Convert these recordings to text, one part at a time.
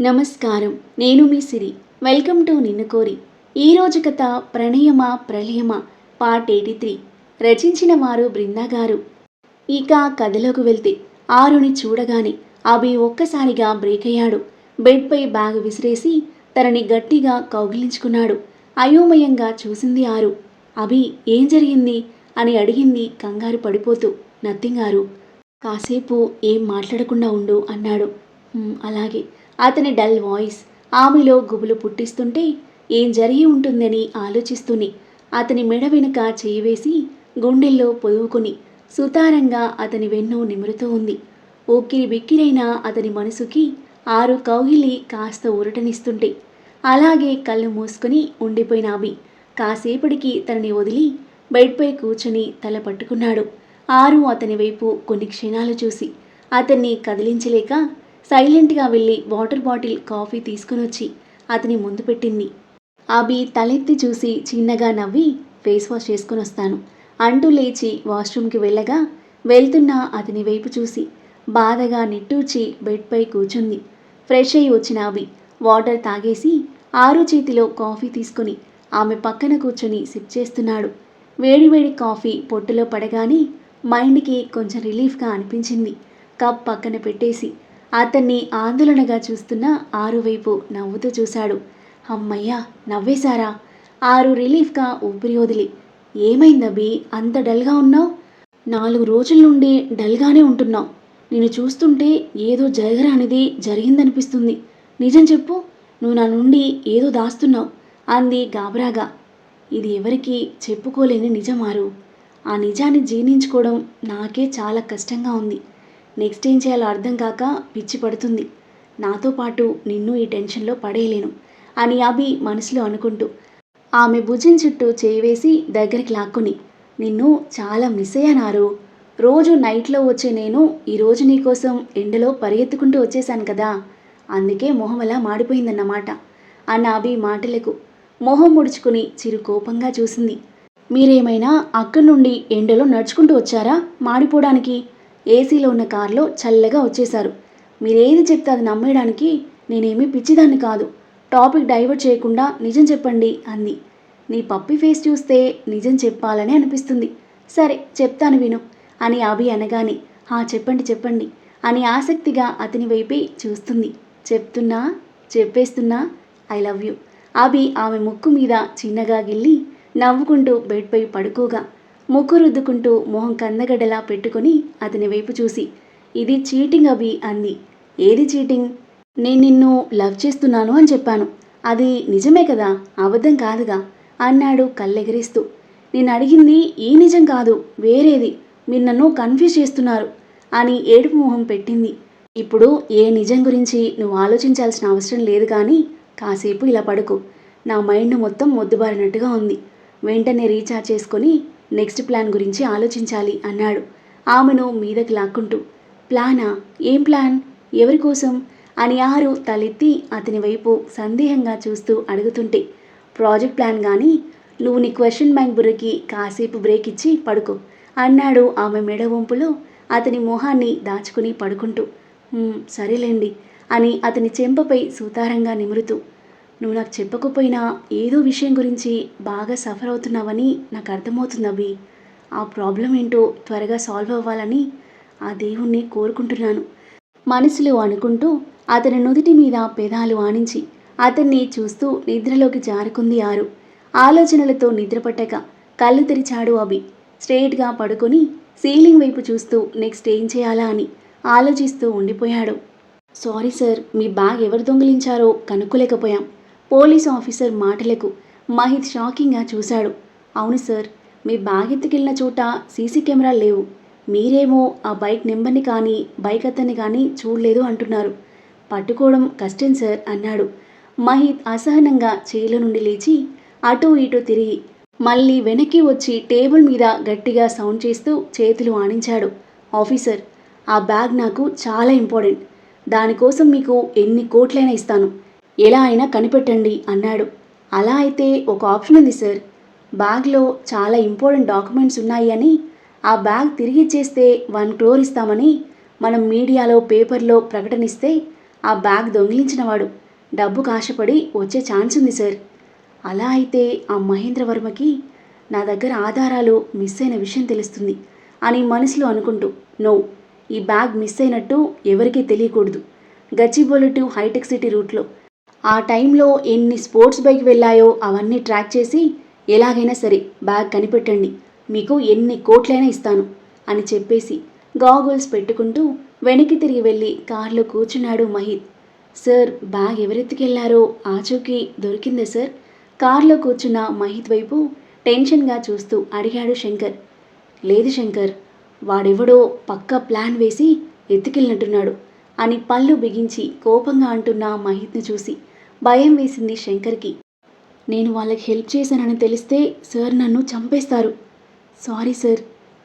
నమస్కారం. నేను మీ సిరి. Welcome to నిన్ను కోరి. ఈరోజు కథ ప్రణయమా ప్రళయమా? Part eighty three. రచించిన వారు బృందా గారు. ఇక కథలోకి వెళ్తే ఆరుని చూడగానే అభి ఒక్కసారిగా బ్రేక్ అయ్యాడు. బెడ్పై బ్యాగ్ విసిరేసి తనని గట్టిగా కౌగిలించుకున్నాడు. అయోమయంగా చూసింది ఆరు. అభి ఏం జరిగింది? అని అడిగింది కంగారు పడిపోతూ నథింగ్ ఆరు కాసేపు ఏం మాట్లాడకుండా ఉండు అన్నాడు. అలాగే. అతని డల్ వాయిస్ ఆమెలో గుబులు పుట్టిస్తుంటే ఏం జరిగి ఉంటుందని ఆలోచిస్తూనే అతని మెడ వెనుక చేయివేసి గుండెల్లో పొదువుకొని సుతారంగా అతని వెన్ను నిమురుతూ ఉంది. ఉక్కిరి బిక్కిరైన అతని మనసుకి ఆరు కౌగిలి కాస్త ఉరటనిస్తుంటే అలాగే కళ్ళు మూసుకొని ఉండిపోయిన అభి కాసేపటికి తనని వదిలి బెడ్పై కూర్చుని తల పట్టుకున్నాడు. ఆరు అతని వైపు కొన్ని క్షణాలు చూసి అతన్ని కదిలించలేక సైలెంట్గా వెళ్ళి వాటర్ బాటిల్ కాఫీ తీసుకుని వచ్చి అతని ముందు పెట్టింది. అభి తలెత్తి చూసి చిన్నగా నవ్వి ఫేస్ వాష్ చేసుకుని వస్తాను అంటూ లేచి వాష్రూమ్కి వెళ్ళగా వెళ్తున్న అతని వైపు చూసి బాధగా నిట్టూర్చి బెడ్పై కూర్చుంది. ఫ్రెష్ అయి వచ్చిన అవి వాటర్ తాగేసి ఆరు చేతిలో కాఫీ తీసుకుని ఆమె పక్కన కూర్చొని సిప్ చేస్తున్నాడు. వేడివేడి కాఫీ పొట్టులో పడగానే మైండ్కి కొంచెం రిలీఫ్గా అనిపించింది. కప్ పక్కన పెట్టేసి అతన్ని ఆందోళనగా చూస్తున్న ఆరు వైపు నవ్వుతూ చూశాడు. అమ్మయ్యా నవ్వేశారా? ఆరు రిలీఫ్గా ఊపిరి వదిలి ఏమైందబి అంత డల్గా ఉన్నావు? నాలుగు రోజుల నుండి డల్గానే ఉంటున్నావు. నేను చూస్తుంటే ఏదో జరగరానిది జరిగిందనిపిస్తుంది. నిజం చెప్పు నువ్వు నా నుండి ఏదో దాస్తున్నావు అంది గాబరాగా. ఇది ఎవరికి చెప్పుకోలేని నిజమారు ఆ నిజాన్ని జీర్ణించుకోవడం నాకే చాలా కష్టంగా ఉంది. నెక్స్ట్ ఏం చేయాలో అర్థం కాక పిచ్చి పడుతుంది. నాతో పాటు నిన్ను ఈ టెన్షన్లో పడేయలేను అని అభి మనసులో అనుకుంటూ ఆమె భుజం చుట్టూ చేయి వేసి దగ్గరికి లాక్కుని నిన్ను చాలా మిస్ అయ్యానారు. రోజు నైట్లో వచ్చే నేను ఈరోజు నీకోసం ఎండలో పరిగెత్తుకుంటూ వచ్చేసాను కదా. అందుకే మొహం అలా మాడిపోయిందన్నమాట అన్న అభి మాటలకు మొహం ముడుచుకుని చిరు కోపంగా చూసింది. మీరేమైనా అక్కడి నుండి ఎండలో నడుచుకుంటూ వచ్చారా మాడిపోవడానికి? ఏసీలో ఉన్న కారులో చల్లగా వచ్చేశారు. మీరేది చెప్తే అది నమ్మేయడానికి నేనేమీ పిచ్చిదాన్ని కాదు. టాపిక్ డైవర్ట్ చేయకుండా నిజం చెప్పండి అంది. నీ పప్పి ఫేస్ చూస్తే నిజం చెప్పాలని అనిపిస్తుంది. సరే చెప్తాను విను అని అభి అనగానే హా చెప్పండి చెప్పండి అని ఆసక్తిగా అతని వైపే చూస్తుంది. చెప్తున్నా చెప్పేస్తున్నా ఐ లవ్ యూ అభి ఆమె ముక్కు మీద చిన్నగా గిల్లి నవ్వుకుంటూ బెడ్పై పడుకోగా ముక్కు రుద్దుకుంటూ మొహం కందగడ్డలా పెట్టుకొని అతని వైపు చూసి ఇది చీటింగ్ అభి అంది. ఏది చీటింగ్? నేను నిన్ను లవ్ చేస్తున్నాను అని చెప్పాను. అది నిజమే కదా? అబద్ధం కాదుగా? అన్నాడు కళ్ళెగరేస్తూ. నేను అడిగింది ఈ నిజం కాదు వేరేది. మీరు నన్ను కన్ఫ్యూజ్ చేస్తున్నారు అని ఏడుపు మొహం పెట్టింది. ఇప్పుడు ఏ నిజం గురించి నువ్వు ఆలోచించాల్సిన అవసరం లేదు కానీ కాసేపు ఇలా పడుకు. నా మైండ్ మొత్తం మొద్దుబారినట్టుగా ఉంది. వెంటనే రీఛార్జ్ చేసుకొని నెక్స్ట్ ప్లాన్ గురించి ఆలోచించాలి అన్నాడు. ఆమెను మీదకి లాక్కుంటూ ప్లానా? ఏం ప్లాన్? ఎవరి కోసం? అని ఆరు తలెత్తి అతని వైపు సందేహంగా చూస్తూ అడుగుతుంటే ప్రాజెక్ట్ ప్లాన్ కానీ నువ్వు నీ క్వశ్చన్ బ్యాంక్ బుర్రకి కాసేపు బ్రేక్ ఇచ్చి పడుకో అన్నాడు ఆమె మెడ వంపులో అతని మొహాన్ని దాచుకుని పడుకుంటూ. సరేలేండి అని అతని చెంపపై సూతారంగా నిమురుతూ నువ్వు నాకు చెప్పకపోయినా ఏదో విషయం గురించి బాగా సఫర్ అవుతున్నావని నాకు అర్థమవుతుంది అభి. ఆ ప్రాబ్లం ఏంటో త్వరగా సాల్వ్ అవ్వాలని ఆ దేవుణ్ణి కోరుకుంటున్నాను. మనసులో అనుకుంటూ అతని నుదిటి మీద పెదాలు ఆనించి అతన్ని చూస్తూ నిద్రలోకి జారుకుంది ఆరు. ఆలోచనలతో నిద్రపట్టక కళ్ళు తెరిచాడు అభి. స్ట్రెయిట్గా పడుకొని సీలింగ్ వైపు చూస్తూ నెక్స్ట్ ఏం చేయాలా అని ఆలోచిస్తూ ఉండిపోయాడు. సారీ సార్ మీ బ్యాగ్ ఎవరు దొంగిలించారో కనుక్కోలేకపోయాం. పోలీస్ ఆఫీసర్ మాటలకు మహిత్ షాకింగ్గా చూశాడు. అవును సార్ మీ బ్యాగ్ ఎత్తుకెళ్ళిన చోట సీసీ కెమెరాలు లేవు. మీరేమో ఆ బైక్ నెంబర్ని కానీ బైక్ అతన్ని కానీ చూడలేదు అంటున్నారు. పట్టుకోవడం కష్టం సార్ అన్నాడు. మహిత్ అసహనంగా చేయిలో నుండి లేచి అటూ ఇటూ తిరిగి మళ్ళీ వెనక్కి వచ్చి టేబుల్ మీద గట్టిగా సౌండ్ చేస్తూ చేతులు ఆణించాడు ఆఫీసర్ ఆ బ్యాగ్ నాకు చాలా ఇంపార్టెంట్. దానికోసం మీకు ఎన్ని కోట్లైనా ఇస్తాను. ఎలా అయినా కనిపెట్టండి అన్నాడు. అలా అయితే ఒక ఆప్షన్ ఉంది సార్. బ్యాగ్లో చాలా ఇంపార్టెంట్ డాక్యుమెంట్స్ ఉన్నాయి అని ఆ బ్యాగ్ తిరిగి ఇచ్చేస్తే వన్ క్రోర్ ఇస్తామని మనం మీడియాలో పేపర్లో ప్రకటనిస్తే ఆ బ్యాగ్ దొంగిలించినవాడు డబ్బు కాశపడి వచ్చే ఛాన్స్ ఉంది సార్. అలా అయితే ఆ మహేంద్రవర్మకి నా దగ్గర ఆధారాలు మిస్ అయిన విషయం తెలుస్తుంది అని మనసులో అనుకుంటూ నో ఈ బ్యాగ్ మిస్ అయినట్టు ఎవరికీ తెలియకూడదు. గచ్చిబౌలి టు హైటెక్ సిటీ రూట్లో ఆ టైంలో ఎన్ని స్పోర్ట్స్ బైక్ వెళ్ళాయో అవన్నీ ట్రాక్ చేసి ఎలాగైనా సరే బ్యాగ్ కనిపెట్టండి. మీకు ఎన్ని కోట్లైనా ఇస్తాను అని చెప్పేసి గాగుల్స్ పెట్టుకుంటూ వెనక్కి తిరిగి వెళ్ళి కారులో కూర్చున్నాడు మహిత్. సార్ బ్యాగ్ ఎవరెత్తుకెళ్ళారో ఆచూకీ దొరికిందా సార్? కారులో కూర్చున్న మహిత్ వైపు టెన్షన్గా చూస్తూ అడిగాడు శంకర్. లేదు శంకర్ వాడెవడో పక్క ప్లాన్ వేసి ఎత్తుకెళ్ళినట్టున్నాడు అని పళ్ళు బిగించి కోపంగా అంటున్న మహిత్ని చూసి భయం వేసింది శంకర్కి. నేను వాళ్ళకి హెల్ప్ చేశానని తెలిస్తే సార్ నన్ను చంపేస్తారు. సారీ సార్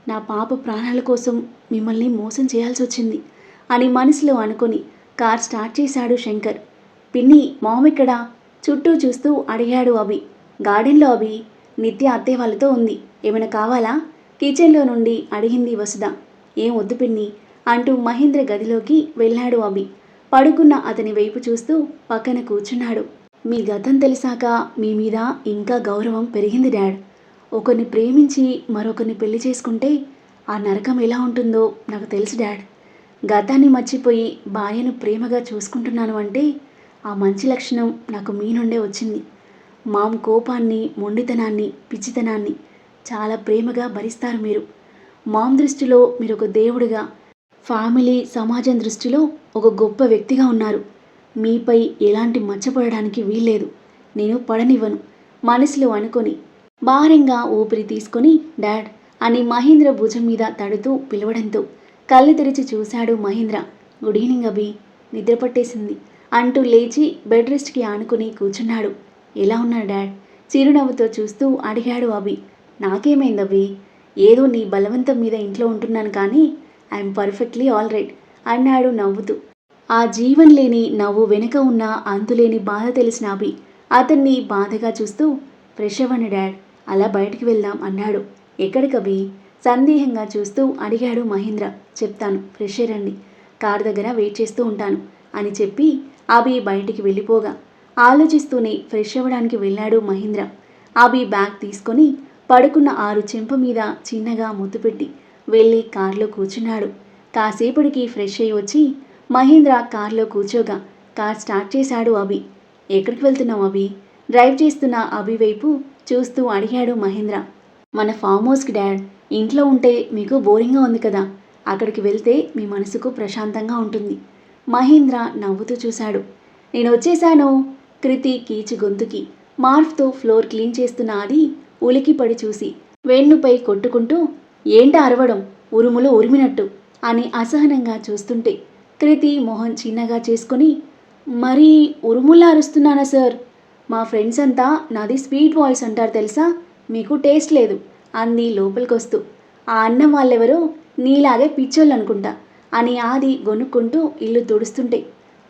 నా పాప ప్రాణాల కోసం మిమ్మల్ని మోసం చేయాల్సి వచ్చింది అని మనసులో అనుకొని కార్ స్టార్ట్ చేశాడు శంకర్. పిన్ని మామెక్కడా చుట్టూ చూస్తూ అడిగాడు అభి. గార్డెన్లో అభి నిత్య అత్తే వాళ్ళతో ఉంది. ఏమైనా కావాలా? కిచెన్లో నుండి అడిగింది వసుధ. ఏం వద్దు పిన్ని అంటూ మహేంద్ర గదిలోకి వెళ్ళాడు అభి. పడుకున్న అతని వైపు చూస్తూ పక్కన కూర్చున్నాడు. మీ గతం తెలిసాక మీ మీద ఇంకా గౌరవం పెరిగింది డాడ్. ఒకరిని ప్రేమించి మరొకరిని పెళ్ళి చేసుకుంటే ఆ నరకం ఎలా ఉంటుందో నాకు తెలుసు డాడ్. గతాన్ని మర్చిపోయి భార్యను ప్రేమగా చూసుకుంటున్నాను అంటే ఆ మంచి లక్షణం నాకు మీ నుండే వచ్చింది. మామ్ కోపాన్ని మొండితనాన్ని పిచ్చితనాన్ని చాలా ప్రేమగా భరిస్తారు మీరు. మామ్ దృష్టిలో మీరు ఒక దేవుడిగా ఫ్యామిలీ సమాజం దృష్టిలో ఒక గొప్ప వ్యక్తిగా ఉన్నారు. మీపై ఎలాంటి మచ్చపడడానికి వీల్లేదు. నేను పడనివ్వను. మనసులో అనుకొని భారంగా ఊపిరి తీసుకొని డాడ్ అని మహేంద్ర భుజం మీద తడుతూ పిలవడంతో కళ్ళు తెరిచి చూశాడు మహేంద్ర. గుడ్ ఈవినింగ్ అభి. నిద్ర పట్టేసింది అంటూ లేచి బెడ్ రెస్ట్కి ఆనుకుని కూర్చున్నాడు. ఎలా ఉన్నాడు డాడ్? చిరునవ్వుతో చూస్తూ అడిగాడు అభి. నాకేమైంది అభి? ఏదో నీ బలవంతం మీద ఇంట్లో ఉంటున్నాను కానీ ఐఎమ్ పర్ఫెక్ట్లీ ఆల్ రైట్ అన్నాడు నవ్వుతూ. ఆ జీవం లేని నవ్వు వెనుక ఉన్న అంతులేని బాధ తెలిసిన అభి అతన్ని బాధగా చూస్తూ ఫ్రెష్ అవ్వండి డాడ్ అలా బయటికి వెళ్దాం అన్నాడు. ఎక్కడికవి సందేహంగా చూస్తూ అడిగాడు మహేంద్ర. చెప్తాను ఫ్రెష్ రండి కార్ దగ్గర వెయిట్ చేస్తూ ఉంటాను అని చెప్పి అభి బయటికి వెళ్ళిపోగా. ఆలోచిస్తూనే ఫ్రెష్ అవ్వడానికి వెళ్ళాడు మహేంద్ర. అభి బ్యాగ్ తీసుకొని పడుకున్న ఆరు చెంప మీద చిన్నగా ముద్దు పెట్టి వెళ్ళి కారులో కూర్చున్నాడు. కాసేపటికి ఫ్రెష్ అయ్యి వచ్చి మహేంద్ర కారులో కూర్చోగా కార్ స్టార్ట్ చేశాడు అభి. ఎక్కడికి వెళ్తున్నావు అభి? డ్రైవ్ చేస్తున్న అభి వైపు చూస్తూ అడిగాడు మహేంద్ర. మన ఫామ్ హౌస్కి డాడ్ ఇంట్లో ఉంటే మీకు బోరింగ్గా ఉంది కదా. అక్కడికి వెళ్తే మీ మనసుకు ప్రశాంతంగా ఉంటుంది. మహేంద్ర నవ్వుతూ చూశాడు. నేను వచ్చేశాను కృతి కీచు గొంతుకి మార్ఫ్తో ఫ్లోర్ క్లీన్ చేస్తున్న అది ఉలికిపడి చూసి వేణుపై కొట్టుకుంటూ ఏంట అరవడం? ఉరుములు ఉరిమినట్టు అని అసహనంగా చూస్తుంటే కృతి మొహం చిన్నగా చేసుకుని మరీ ఉరుములా అరుస్తున్నానా సార్? మా ఫ్రెండ్స్ అంతా నాది స్వీట్ వాయిస్ అంటారు తెలుసా? మీకు టేస్ట్ లేదు అంది లోపలికొస్తూ. ఆ అన్నం వాళ్ళెవరో? నీలాగే పిచ్చోళ్ళు అనుకుంటా అని ఆది గొనుక్కుంటూ ఇల్లు తుడుస్తుంటే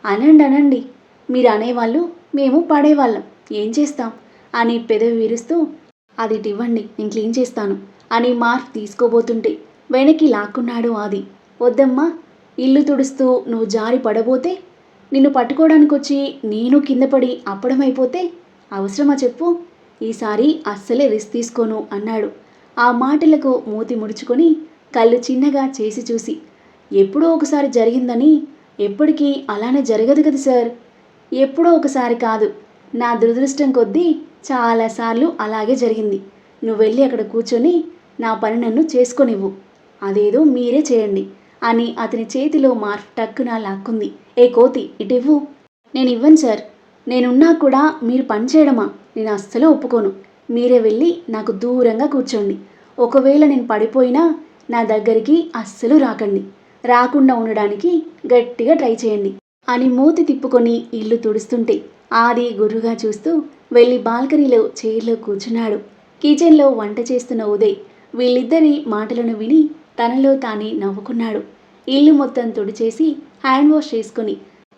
అనండి అనండి మీరు అనేవాళ్ళు మేము పడేవాళ్ళం ఏం చేస్తాం? అని పెదవి విరుస్తూ అది ఇవ్వండి నేను క్లీన్ చేస్తాను అని మార్క్ తీసుకోబోతుంటే వెనక్కి లాక్కున్నాడు ఆది. వద్దమ్మా ఇల్లు తుడుస్తూ నువ్వు జారి పడబోతే నిన్ను పట్టుకోవడానికి వచ్చి నేను కింద పడి అప్పడమైపోతే అవసరమా చెప్పు? ఈసారి అస్సలే రిస్క్ తీసుకోను అన్నాడు. ఆ మాటలకు మూతి ముడుచుకొని కళ్ళు చిన్నగా చేసి చూసి ఎప్పుడో ఒకసారి జరిగిందని ఎప్పటికీ అలానే జరగదు కదా సార్? ఎప్పుడో ఒకసారి కాదు నా దురదృష్టం కొద్దీ చాలాసార్లు అలాగే జరిగింది. నువ్వు వెళ్ళి అక్కడ కూర్చొని నా పని నన్ను చేసుకొనివ్వు. అదేదో మీరే చేయండి అని అతని చేతిలో మార్ఫ్ టక్కున లాక్కుంది. ఏ కోతి ఇటివ్వు. నేను ఇవ్వను సార్. నేనున్నా కూడా మీరు పని చేయడమా? నేను అస్సలు ఒప్పుకోను. మీరే వెళ్ళి నాకు దూరంగా కూర్చోండి. ఒకవేళ నేను పడిపోయినా నా దగ్గరికి అస్సలు రాకండి. రాకుండా ఉండడానికి గట్టిగా ట్రై చేయండి అని మూతి తిప్పుకొని ఇల్లు తుడుస్తుంటే ఆది గుర్రుగా చూస్తూ వెళ్ళి బాల్కనీలో చైర్లో కూర్చున్నాడు. కిచెన్లో వంట చేస్తున్న ఉదయ్ వీళ్ళిద్దరి మాటలను విని తనలో తానే నవ్వుకున్నాడు. ఇల్లు మొత్తం తుడిచేసి హ్యాండ్ వాష్ చేసుకుని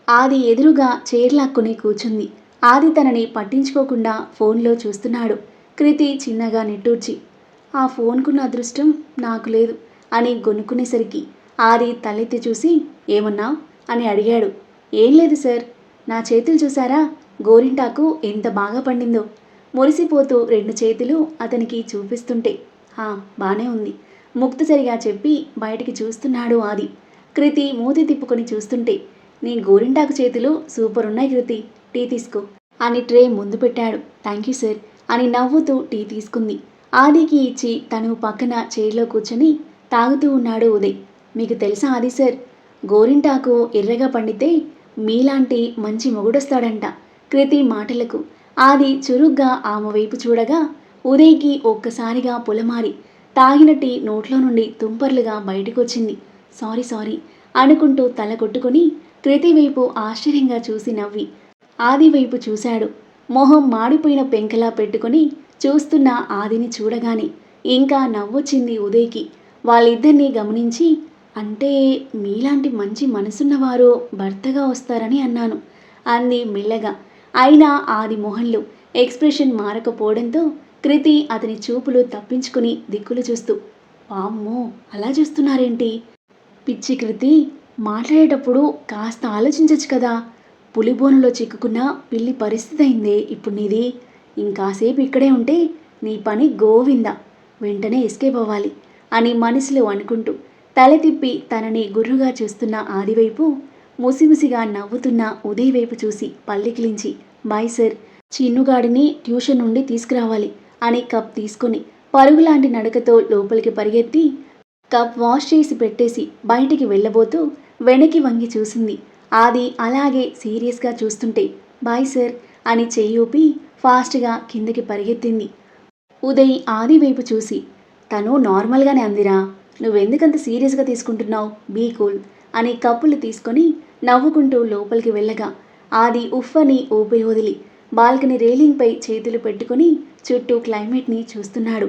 ఆది ఎదురుగా చైర్లాక్కుని కూర్చుంది. ఆది తనని పట్టించుకోకుండా ఫోన్లో చూస్తున్నాడు. కృతి చిన్నగా నిట్టూర్చి ఆ ఫోన్కున్న అదృష్టం నాకు లేదు అని గొనుక్కునేసరికి ఆది తలెత్తి చూసి ఏమన్నా? అని అడిగాడు. ఏం లేదు సార్. నా చేతులు చూసారా? గోరింటాకు ఎంత బాగా పండిందో. మురిసిపోతూ రెండు చేతులు అతనికి చూపిస్తుంటే హా బానే ఉంది. ముక్తసరిగా చెప్పి బయటికి చూస్తున్నాడు ఆది. కృతి మూతి తిప్పుకొని చూస్తుంటే నీ గోరింటాకు చేతులు సూపర్ ఉన్నాయి కృతి. టీ తీసుకో. అని ట్రే ముందు పెట్టాడు. Thank you sir. అని నవ్వుతూ టీ తీసుకుంది. ఆదికి ఇచ్చి తను పక్కన చైర్లో కూర్చొని తాగుతూ ఉన్నాడు ఉదయ్. మీకు తెలుసా ఆది సార్? గోరింటాకు ఎర్రగా పండితే మీలాంటి మంచి మొగుడొస్తాడంట. కృతి మాటలకు. ఆది చురుగ్గా ఆమె వైపు చూడగా ఉదయ్కి ఒక్కసారిగా పొలమారి తాగిన టీ నోట్లో నుండి తుంపర్లుగా బయటకొచ్చింది. సారీ సారీ అనుకుంటూ తల కొట్టుకుని కృతి వైపు ఆశ్చర్యంగా చూసి నవ్వి ఆది వైపు చూశాడు. మొహం మాడిపోయిన పెంకలా పెట్టుకొని చూస్తున్న ఆదిని చూడగానే ఇంకా నవ్వొచ్చింది ఉదయ్కి. వాళ్ళిద్దరినీ గమనించి అంటే మీలాంటి మంచి మనసున్నవారు భర్తగా వస్తారని అన్నాను అంది మెల్లగా. అయినా ఆది మొహంలో ఎక్స్ప్రెషన్ మారకపోవడంతో కృతి అతని చూపులు తప్పించుకుని దిక్కులు చూస్తూ వామ్మో అలా చూస్తున్నారేంటి? పిచ్చి కృతి మాట్లాడేటప్పుడు కాస్త ఆలోచించచ్చు కదా. పులిబోనులో చిక్కుకున్న పిల్లి పరిస్థితి అయిందే ఇప్పుడు నీది. ఇంకాసేపు ఇక్కడే ఉంటే నీ పని గోవింద వెంటనే ఎస్కేప్ అవ్వాలి అని మనసులో అనుకుంటూ తల తిప్పి తనని గుర్రుగా చూస్తున్న ఆదివైపు ముసిముసిగా నవ్వుతున్న ఉదయ్ వైపు చూసి పల్లికిలించి బాయ్ సార్ చిన్నుగాడిని ట్యూషన్ నుండి తీసుకురావాలి అని కప్ తీసుకొని పరుగులాంటి నడకతో లోపలికి పరిగెత్తి కప్ వాష్ చేసి పెట్టేసి బయటికి వెళ్ళబోతూ వెనక్కి వంగి చూసింది. ఆది అలాగే సీరియస్గా చూస్తుంటే బాయ్ సార్ అని చెయ్యూపి ఫాస్ట్గా కిందకి పరిగెత్తింది. ఉదయ్ ఆది వైపు చూసి తను నార్మల్గానే అందిరా నువ్వెందుకంత సీరియస్గా తీసుకుంటున్నావు? బీ కూల్ అని కప్పులు తీసుకొని నవ్వుకుంటూ లోపలికి వెళ్ళగా ఆది ఉఫ్ఫని ఊపి ఊపిరి వదిలి బాల్కనీ రేలింగ్పై చేతులు పెట్టుకుని చుట్టూ క్లైమేట్ని చూస్తున్నాడు.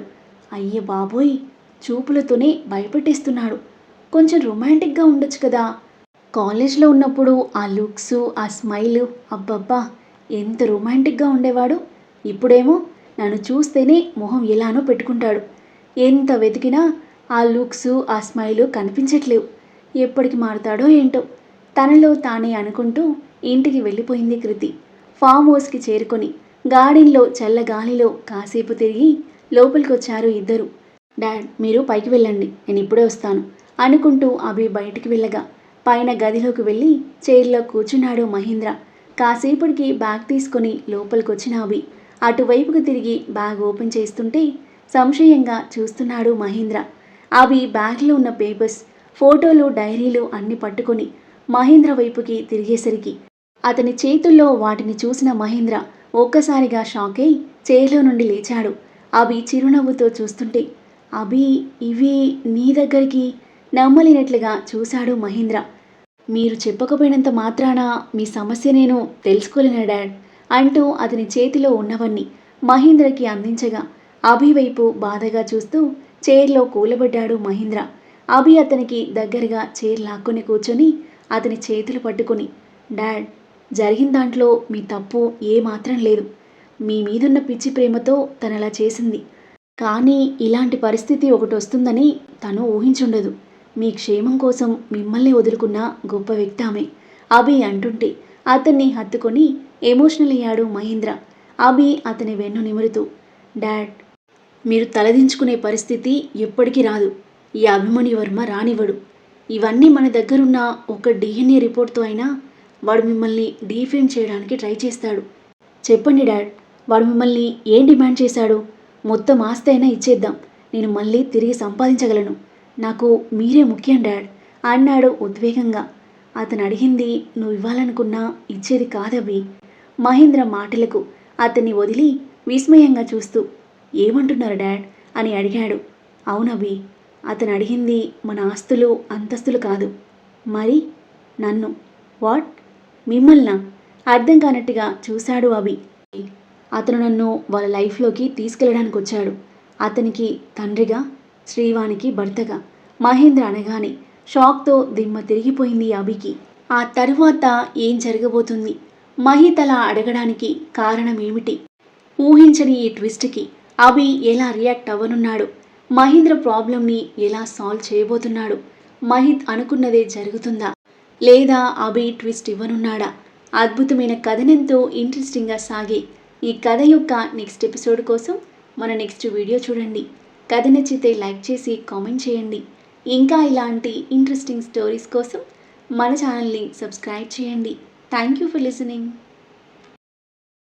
అయ్య బాబోయ్! చూపులతోనే భయపెట్టేస్తున్నాడు. కొంచెం రొమాంటిక్గా ఉండొచ్చు కదా? కాలేజ్లో ఉన్నప్పుడు ఆ లుక్స్ ఆ స్మైల్ అబ్బబ్బా! ఎంత రొమాంటిక్గా ఉండేవాడు! ఇప్పుడేమో నన్ను చూస్తేనే మొహం ఎలానో పెట్టుకుంటాడు. ఎంత వెతికినా ఆ లుక్స్ ఆ స్మైలు కనిపించట్లేవు. ఎప్పటికి మారుతాడో ఏంటో తనలో తానే అనుకుంటూ ఇంటికి వెళ్ళిపోయింది కృతి. ఫామ్ హౌస్కి చేరుకొని గార్డెన్లో చల్ల గాలిలో కాసేపు తిరిగి లోపలికి వచ్చారు ఇద్దరు. డాడ్ మీరు పైకి వెళ్ళండి. నేను ఇప్పుడే వస్తాను అనుకుంటూ అభి బయటికి వెళ్ళగా పైన గదిలోకి వెళ్ళి చైర్లో కూర్చున్నాడు మహేంద్ర. కాసేపటికి బ్యాగ్ తీసుకొని లోపలికి వచ్చిన అభి అటువైపుకు తిరిగి బ్యాగ్ ఓపెన్ చేస్తుంటే సంశయంగా చూస్తున్నాడు మహేంద్ర. అవి బ్యాగ్లో ఉన్న పేపర్స్ ఫోటోలు డైరీలు అన్ని పట్టుకొని మహేంద్ర వైపుకి తిరిగేసరికి అతని చేతుల్లో వాటిని చూసిన మహేంద్ర ఒక్కసారిగా షాక్ అయి చైర్లో నుండి లేచాడు. అభి చిరునవ్వుతో చూస్తుంటే అభి ఇవి నీ దగ్గరికి నమ్మలేనట్లుగా చూశాడు మహేంద్ర. మీరు చెప్పకపోయినంత మాత్రాన మీ సమస్య నేను తెలుసుకోలేను డాడ్ అంటూ అతని చేతిలో ఉన్నవన్నీ మహేంద్రకి అందించగా అభి వైపు బాధగా చూస్తూ చైర్లో కూలబడ్డాడు మహేంద్ర. అభి అతనికి దగ్గరగా చైర్ లాక్కొని కూర్చొని అతని చేతులు పట్టుకుని డాడ్ జరిగిన దాంట్లో మీ తప్పు ఏమాత్రం లేదు. మీ మీదున్న పిచ్చి ప్రేమతో తనలా చేసింది. కానీ ఇలాంటి పరిస్థితి ఒకటి వస్తుందని తను ఊహించుండదు. మీ క్షేమం కోసం మిమ్మల్ని వదులుకున్న గొప్ప వ్యక్తి ఆమె. అభి అంటుంటే అతన్ని హత్తుకొని ఎమోషనల్ అయ్యాడు మహేంద్ర. అభి అతని వెన్ను నిమురుతూ డాడ్ మీరు తలదించుకునే పరిస్థితి ఎప్పటికీ రాదు. ఈ అభిమని వర్మ రానివ్వడు. ఇవన్నీ మన దగ్గరున్న ఒక డిఎన్ఏ రిపోర్ట్తో అయినా వాడు మిమ్మల్ని డీఫేమ్ చేయడానికి ట్రై చేస్తాడు. చెప్పండి డాడ్ వాడు మిమ్మల్ని ఏం డిమాండ్ చేశాడు? మొత్తం ఆస్తి అయినా ఇచ్చేద్దాం. నేను మళ్ళీ తిరిగి సంపాదించగలను. నాకు మీరే ముఖ్యం డాడ్ అన్నాడు ఉద్వేగంగా. అతను అడిగింది నువ్వు ఇవ్వాలనుకున్నా ఇచ్చేది కాదవి మహేంద్ర మాటలకు అతన్ని వదిలి విస్మయంగా చూస్తూ ఏమంటున్నారు డాడ్? అని అడిగాడు. అవునవి అతను అడిగింది మన ఆస్తులు అంతస్తులు కాదు. మరి? నన్ను. వాట్? మిమ్మల్నా? అర్థం కానట్టుగా చూశాడు అభి. అతను నన్ను వాళ్ళ లైఫ్లోకి తీసుకెళ్ళడానికి వచ్చాడు అతనికి తండ్రిగా శ్రీవానికి భర్తగా మహేంద్ర అనగానే షాక్తో దిమ్మ తిరిగిపోయింది అభికి. ఆ తరువాత ఏం జరగబోతుంది? మహిత్ అలా అడగడానికి కారణం ఏమిటి ఊహించని ఈ ట్విస్ట్కి అభి ఎలా రియాక్ట్ అవ్వనున్నాడు? మహేంద్ర ప్రాబ్లంని ఎలా సాల్వ్ చేయబోతున్నాడు? మహిత్ అనుకున్నదే జరుగుతుందా? లేదా అభి ట్విస్ట్ ఇవ్వనున్నాడా? అద్భుతమైన కథనెంతో ఇంట్రెస్టింగ్గా సాగే ఈ కథ యొక్క నెక్స్ట్ ఎపిసోడ్ కోసం మన నెక్స్ట్ వీడియో చూడండి. కథ నచ్చితే లైక్ చేసి కామెంట్ చేయండి. ఇంకా ఇలాంటి ఇంట్రెస్టింగ్ స్టోరీస్ కోసం మన ఛానల్ని సబ్స్క్రైబ్ చేయండి. Thank you for listening.